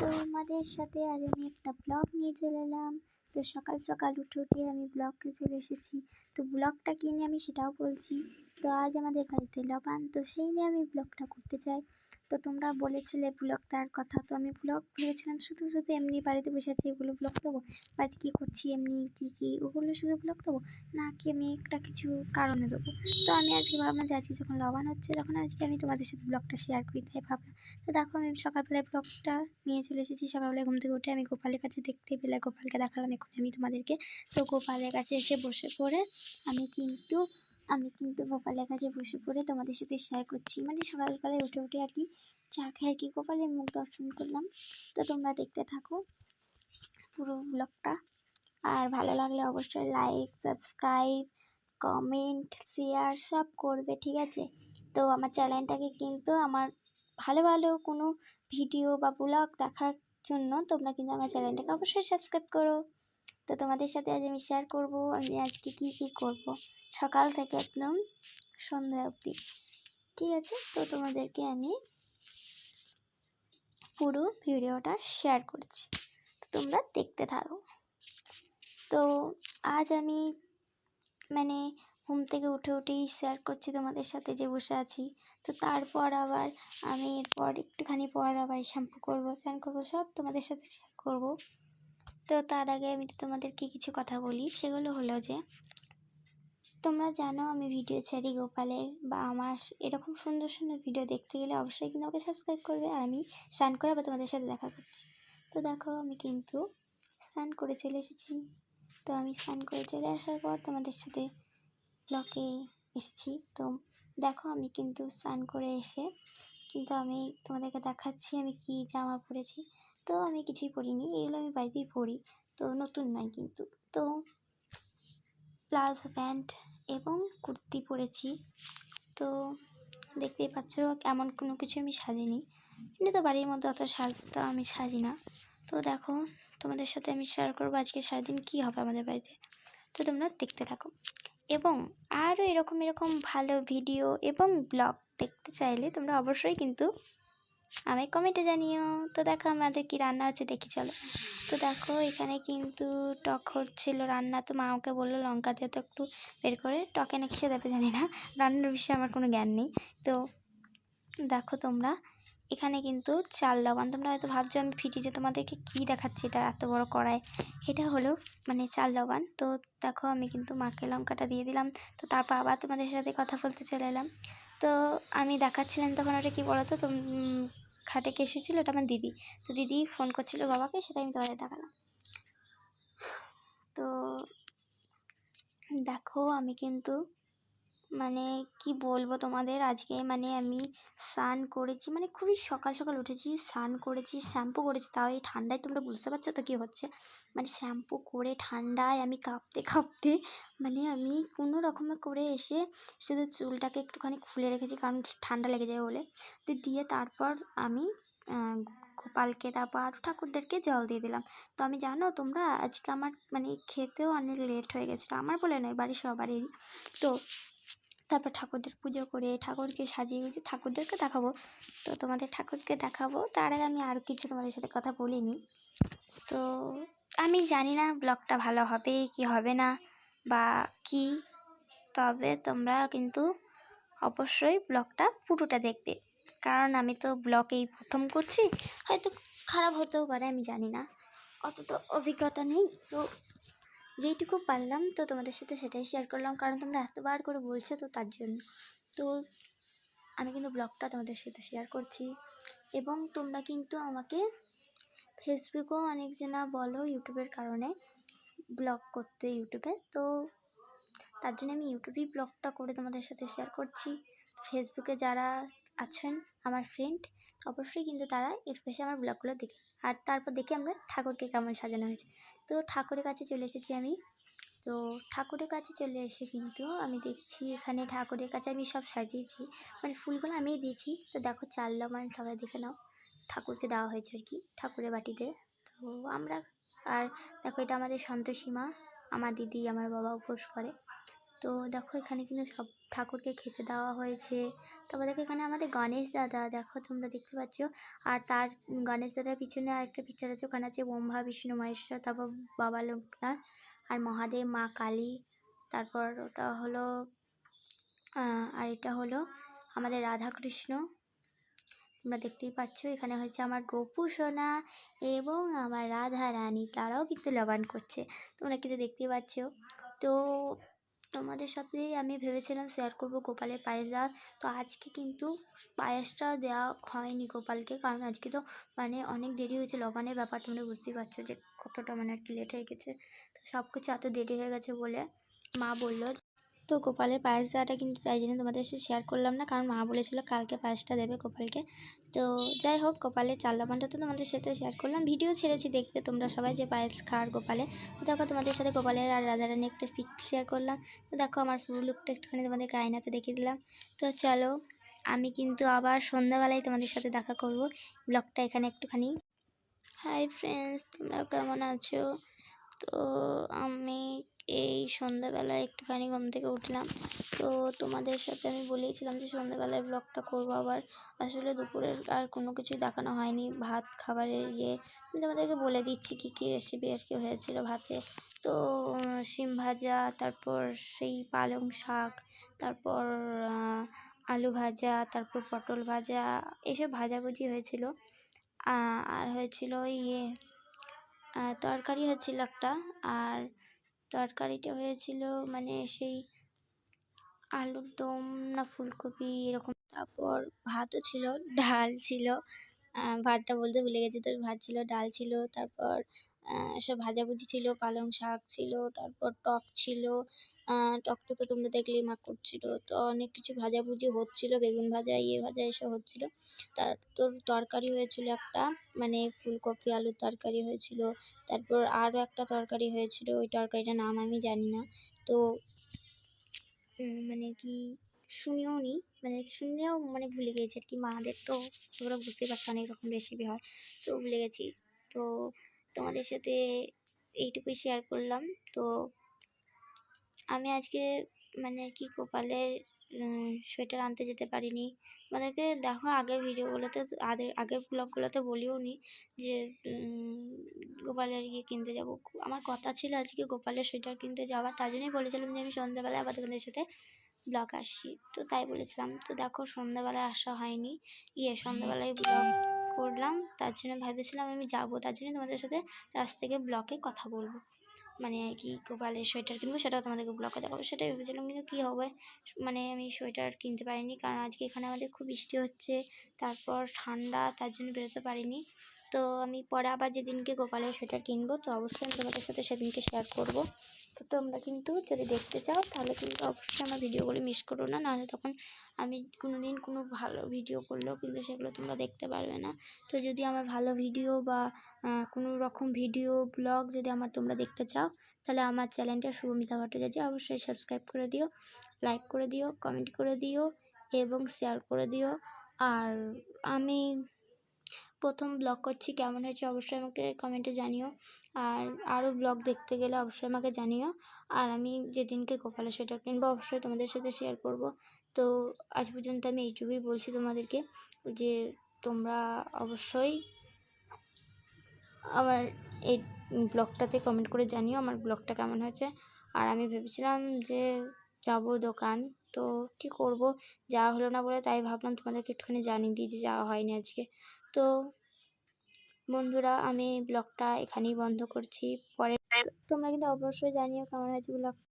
তোমাদের সাথে আজ আমি একটা ব্লগ নিয়ে চলে এলাম। তো সকাল সকাল উঠে উঠে আমি ব্লগে চলে এসেছি। তো ব্লগটা কী নিয়ে আমি সেটাও বলছি। তো আজ আমাদের বাড়িতে লবান তো সেই নিয়ে আমি ব্লগটা করতে চাই। তো তোমরা বলেছিলে ব্লগ দেওয়ার কথা, তো আমি ব্লগ ভেবেছিলাম শুধু শুধু এমনি বাড়িতে বসে আছি, এগুলো ব্লগ দেবো। বাড়িতে কী করছি, এমনি কী কী, ওগুলো শুধু ব্লগ দেবো? না কি আমি একটা কিছু কারণে দেবো? তো আমি আজকে ভাবলাম যে আজকে যখন লবান হচ্ছে, তখন আজকে আমি তোমাদের সাথে ব্লগটা শেয়ার করি তাই ভাবলাম। তো দেখো, আমি সকালবেলায় ব্লগটা নিয়ে চলে এসেছি। সকালবেলায় ঘুম থেকে উঠে আমি গোপালের কাছে দেখতে পেলে গোপালকে দেখালাম এখন আমি তোমাদেরকে তো গোপালের কাছে এসে বসে পড়ে, আমি কিন্তু আমি কিন্তু গোপালের কাছে বসে পড়ে তোমাদের সাথে শেয়ার করছি। মানে সকালবেলায় উঠে উঠে আর কি চা খেয়ে আর কি, গোপালের মুখ দর্শন করলাম। তো তোমরা দেখতে থাকো পুরো ব্লগটা আর ভালো লাগলে অবশ্যই লাইক সাবস্ক্রাইব কমেন্ট শেয়ার সব করবে, ঠিক আছে? তো আমার চ্যানেলটাকে কিন্তু আমার ভালো ভালো কোনো ভিডিও বা ব্লগ দেখার জন্য তোমরা কিন্তু আমার চ্যানেলটাকে অবশ্যই সাবস্ক্রাইব করো। তো তোমাদের সাথে আজ আমি শেয়ার করব আমি আজকে কি কি করব? সকাল থেকে একদম সন্ধ্যা অবধি। ঠিক আছে? তো তোমাদেরকে আমি পুরো ভিডিওটা শেয়ার করছি। তো তোমরা দেখতে থাকো। তো আজ আমি মানে ঘুম থেকে উঠে উঠেই শেয়ার করছি তোমাদের সাথে যে বসে আছি। তো তারপর আবার আমি এরপর একটুখানি পর আবার শ্যাম্পু করব, স্নান করব, সব তোমাদের সাথে শেয়ার করব। তো তার আগে আমি তো তোমাদেরকে কিছু কথা বলি। সেগুলো হলো যে, তোমরা জানো আমি ভিডিও ছাড়ি গোপালের বা আমার এরকম সুন্দর সুন্দর ভিডিও দেখতে গেলে অবশ্যই কিন্তু আমাকে সাবস্ক্রাইব করবে আর আমি স্নান করে আবার তোমাদের সাথে দেখা করছি। তো দেখো আমি কিন্তু স্নান করে চলে এসেছি। তো আমি স্নান করে চলে আসার পর তোমাদের সাথে ব্লকে এসেছি। তো দেখো আমি কিন্তু স্নান করে এসে কিন্তু আমি তোমাদেরকে দেখাচ্ছি আমি কি জামা পরেছি। তো আমি কিছুই পরিনি এগুলো আমি বাড়িতেই পরি তো নতুন নয় কিন্তু। তো প্লাজো প্যান্ট এবং কুর্তি পরেছি। তো দেখতেই পাচ্ছ এমন কোনো কিছু আমি সাজিনি। এমনি তো বাড়ির মধ্যে অত সাজটা আমি সাজি না। তো দেখো, তোমাদের সাথে আমি শেয়ার করব আজকে সারাদিন কী হবে আমাদের বাড়িতে। তো তোমরা দেখতে থাকো। এবং আরও এরকম এরকম ভালো ভিডিও এবং ব্লগ দেখতে চাইলে তোমরা অবশ্যই কিন্তু আমি কমেন্টে জানিও। তো দেখো আমাদের কি রান্না হচ্ছে দেখি চলো। তো দেখো এখানে কিন্তু টক হচ্ছিল রান্না। তো মা ওকে বলল লঙ্কা দিয়ে তো একটু বের করে টকে না কিসে দেবে জানি না। রান্নার বিষয়ে আমার কোনো জ্ঞান নেই। তো দেখো তোমরা, এখানে কিন্তু চাল লবণ। তোমরা হয়তো ভাবছ আমি ফিটিয়ে তোমাদেরকে কী দেখাচ্ছি? এটা এত বড় কড়াই। এটা হলো মানে চাল লবণ। তো দেখো আমি কিন্তু মাকে লঙ্কাটা দিয়ে দিলাম। তো তারপর আবার তোমাদের সাথে কথা বলতে চলে এলাম। তো আমি দেখাচ্ছিলাম তখন ওটা কী বলো তো খাটে কে এসেছিল? ওটা আমার দিদি। তো দিদি ফোন করছিল বাবাকে, সেটা আমি তোমাদের দেখালাম। তো, দেখো আমি কিন্তু মানে কি বলব তোমাদের? আজকে মানে আমি স্নান করেছি মানে খুবই সকাল সকাল উঠেছি, স্নান করেছি, শ্যাম্পু করেছি, তাও এই ঠান্ডায়, তোমরা বুঝতে পারছ তো কী হচ্ছে? মানে শ্যাম্পু করে ঠান্ডায় আমি কাঁপতে কাঁপতে মানে আমি কোনো রকমে করে এসে শুধু চুলটাকে একটুখানি খুলে রেখেছি, কারণ ঠান্ডা লেগে যায় বলে। তো দিয়ে তারপর আমি গোপালকে, তারপর আরও ঠাকুরদেরকে জল দিয়ে দিলাম। তো আমি জানো তোমরা, আজকে আমার মানে খেতেও অনেক লেট হয়ে গেছিল, আমার বলে নয়, বাড়ির সবারই। তো তারপর ঠাকুরদের পুজো করে ঠাকুরকে সাজিয়ে গুছিয়ে ঠাকুরদেরকে দেখাবো। তো তোমাদের ঠাকুরকে দেখাবো। তার আগে আমি আরও কিছু তোমাদের সাথে কথা বলিনি। তো আমি জানি না ব্লগটা ভালো হবে কি হবে না বা কি, তবে তোমরা কিন্তু অবশ্যই ব্লগটা পুরোটা দেখবে। কারণ আমি তো ব্লগ এই প্রথম করছি। হয়তো খারাপ হতেও পারে, আমি জানি না। অত তো অভিজ্ঞতা নেই। তো যেইটুকু পারলাম, তো তোমাদের সাথে সেটাই শেয়ার করলাম। কারণ তোমরা এতবার করে বলছো তো তার জন্য। তো আমি কিন্তু ব্লগটা তোমাদের সাথে শেয়ার করছি। এবং তোমরা কিন্তু আমাকে ফেসবুকেও অনেক জনা বলো ইউটিউবের কারণে ব্লগ করতে ইউটিউবে তো তার জন্য আমি ইউটিউবেই ব্লগটা করে তোমাদের সাথে শেয়ার করছি। ফেসবুকে যারা আছেন, আমার ফ্রেন্ড অবশ্যই কিন্তু তারা ইউটিউবে এসে আমার ব্লগগুলো দেখে। আর তারপর দেখে আমরা ঠাকুরকে কেমন সাজানো হয়েছে। তো ঠাকুরের কাছে চলে এসেছি আমি। তো ঠাকুরের কাছে চলে এসে কিন্তু আমি দেখছি এখানে ঠাকুরের কাছে আমি সব সাজিয়েছি। মানে ফুলগুলো আমিই দিয়েছি। তো দেখো চাল লবণ সবাই দেখে নাও। ঠাকুরকে দেওয়া হয়েছে আর কি, ঠাকুরের বাটিতে। তো আমরা, আর দেখো এটা আমাদের সন্তোষী মা। আমার দিদি, আমার বাবা উপোস করে। তো দেখো এখানে কিন্তু সব ঠাকুরকে খেতে দেওয়া হয়েছে। তারপর দেখো এখানে আমাদের গণেশ দাদা, দেখো তোমরা দেখতে পাচ্ছ। আর তার গণেশ দাদার পিছনে আরেকটা পিকচার আছে, ওখানে আছে ব্রহ্মা বিষ্ণু মহেশ্বর, তারপর বাবা লোকনাথ আর মহাদেব, মা কালী। তারপর ওটা হলো আর এটা হলো আমাদের রাধাকৃষ্ণ। তোমরা দেখতেই পাচ্ছ, এখানে হচ্ছে আমার গোপু সোনা এবং আমার রাধা রানী। তারাও কিন্তু লবান করছে, তোমরা কিন্তু দেখতেই পাচ্ছ। তো তোমাদের সাথেই আমি ভেবেছিলাম শেয়ার করব গোপালের পায়েস দেওয়া তো আজকে কিন্তু পায়েসটা দেওয়া হয়নি গোপালকে, কারণ আজকে তো মানে অনেক দেরি হয়েছে। লবণের ব্যাপার তোমরা বুঝতেই পারছ যে কতটা মানে আর কি লেট হয়ে গেছে। তো সব কিছু এত দেরি হয়ে গেছে বলে মা বলল তো গোপালের পায়েস দেওয়াটা কিন্তু তাই জন্য তোমাদের সাথে শেয়ার করলাম না, কারণ মা বলেছিল কালকে পায়েসটা দেবে গোপালকে। তো যাই হোক, গোপালের চাল তো তোমাদের সাথে শেয়ার করলাম ভিডিও ছেড়েছি দেখবে তোমরা সবাই যে পায়েস খাওয়ার গোপালে। তো দেখো তোমাদের সাথে গোপালের আর রাধারানী একটা পিক শেয়ার করলাম, তো দেখো আমার ফুল লুকটা একটুখানি তোমাদের আয়নাতে দেখিয়ে দিলাম। তো চলো, আমি কিন্তু আবার সন্ধ্যাবেলায় তোমাদের সাথে দেখা করব ব্লগটা এখানে একটুখানি। হাই ফ্রেন্ডস তোমরা কেমন আছো? তো আমি এই সন্ধ্যাবেলায় একটুখানি ঘুম থেকে উঠলাম। তো তোমাদের সাথে আমি বলেছিলাম যে সন্ধ্যাবেলায় ব্লগটা করব আবার। আসলে দুপুরের আর কোনো কিছুই দেখানো হয়নি। ভাত, খাবারের ইয়ে আমি তোমাদেরকে বলে দিচ্ছি কী কী রেসিপি আর কি হয়েছিল ভাতে। তো শিম ভাজা, তারপর সেই পালং শাক, তারপর আলু ভাজা, তারপর পটল ভাজা, এসব ভাজাভুজি হয়েছিল। আর হয়েছিল ইয়ে তরকারি হয়েছিল একটা আর তরকারিটা হয়েছিল মানে সেই আলুর দম না ফুলকপি এরকম। তারপর ভাতও ছিল, ডাল ছিল। ভাতটা বলতে ভুলে গেছি তো ভাত ছিল, ডাল ছিল, তারপর সব ভাজাভুজি ছিল, পালং শাক ছিল, তারপর টক ছিল। টকটা তো তোমরা দেখলেই মা করছিল। তো অনেক কিছু ভাজাভুজি হচ্ছিল, বেগুন ভাজা ইয়ে ভাজা, এসব হচ্ছিল। তার তোর তরকারি হয়েছিল একটা মানে ফুলকপি, আলুর তরকারি হয়েছিল। তারপর আরও একটা তরকারি হয়েছিল, ওই তরকারিটার নাম আমি জানি না। তো মানে কি শুনেও নি মানে শুনলেও মানে ভুলে গেছি আর কি। মাদের তো তোমরা বুঝতেই পারছ অনেক রকম রেসিপি হয়, তো ভুলে গেছি। তো তোমাদের সাথে এইটুকুই শেয়ার করলাম। তো আমি আজকে মানে কি গোপালের সোয়েটার আনতে যেতে পারিনি। তোমাদেরকে দেখো, আগের ভিডিওগুলোতে আগের আগের ব্লগগুলোতে বলিও নি যে গোপালের গিয়ে কিনতে যাব। আমার কথা ছিল আজকে গোপালের সোয়েটার কিনতে যাওয়া তার জন্যই বলেছিলাম যে আমি সন্ধ্যাবেলায় আবার তোমাদের সাথে ব্লগ আসি তো তাই বলেছিলাম। তো দেখো, সন্ধ্যাবেলায় আসা হয়নি। ইয়ে সন্ধ্যাবেলায় ব্লগ করলাম, তার জন্য ভেবেছিলাম আমি যাব, তার জন্য তোমাদের সাথে রাস্তা থেকে ব্লকে কথা বলব। মানে আর কি গোপালের সোয়েটার কিনবো, সেটাও তোমাদেরকে ব্লকে দেখাবো। সেটাই ভেবেছিলাম কিন্তু কী হবে? মানে আমি সোয়েটার কিনতে পারিনি, কারণ আজকে এখানে আমাদের খুব বৃষ্টি হচ্ছে, তারপর ঠান্ডা, তার জন্য বেরোতে পারিনি। তো আমি পরে আবার যেদিনকে গোপালের সোয়েটার কিনবো, তো অবশ্যই আমি তোমাদের সাথে সেদিনকে শেয়ার করব। তো তোমরা কিন্তু যদি দেখতে চাও, তাহলে কিন্তু অবশ্যই আমার ভিডিওগুলো মিস করো না। নাহলে তখন আমি কোনো দিন কোনো ভালো ভিডিও করলেও কিন্তু সেগুলো তোমরা দেখতে পারবে না। তো যদি আমার ভালো ভিডিও বা কোনো রকম ভিডিও ব্লগ যদি আমার তোমরা দেখতে চাও, তাহলে আমার চ্যানেলটা শুভমিতা ভট্টাচার্য অবশ্যই সাবস্ক্রাইব করে দিও লাইক করে দিও কমেন্ট করে দিও, এবং শেয়ার করে দিও। আর আমি প্রথম ব্লগ করছি, কেমন হয়েছে অবশ্যই আমাকে কমেন্টে জানিও। আর আরও ব্লগ দেখতে গেলে অবশ্যই আমাকে জানিও। আর আমি যেদিনকে গোপালের সোয়েটার কিনবো অবশ্যই তোমাদের সাথে শেয়ার করব। তো আজ পর্যন্ত আমি এইটুকুই বলছি তোমাদেরকে যে তোমরা অবশ্যই আমার এই ব্লগটাতে কমেন্ট করে জানিও আমার ব্লগটা কেমন হয়েছে। আর আমি ভেবেছিলাম যে যাব দোকান, তো কী করব? যাওয়া হলো না বলে তাই ভাবলাম তোমাদেরকে একটুখানি জানিয়ে দিই যে যাওয়া হয়নি আজকে। তো বন্ধুরা, আমি ব্লগটা এখানেই বন্ধ করছি। পরে তোমরা কিন্তু অবশ্যই জানিও কেমন হয়েছে ব্লগ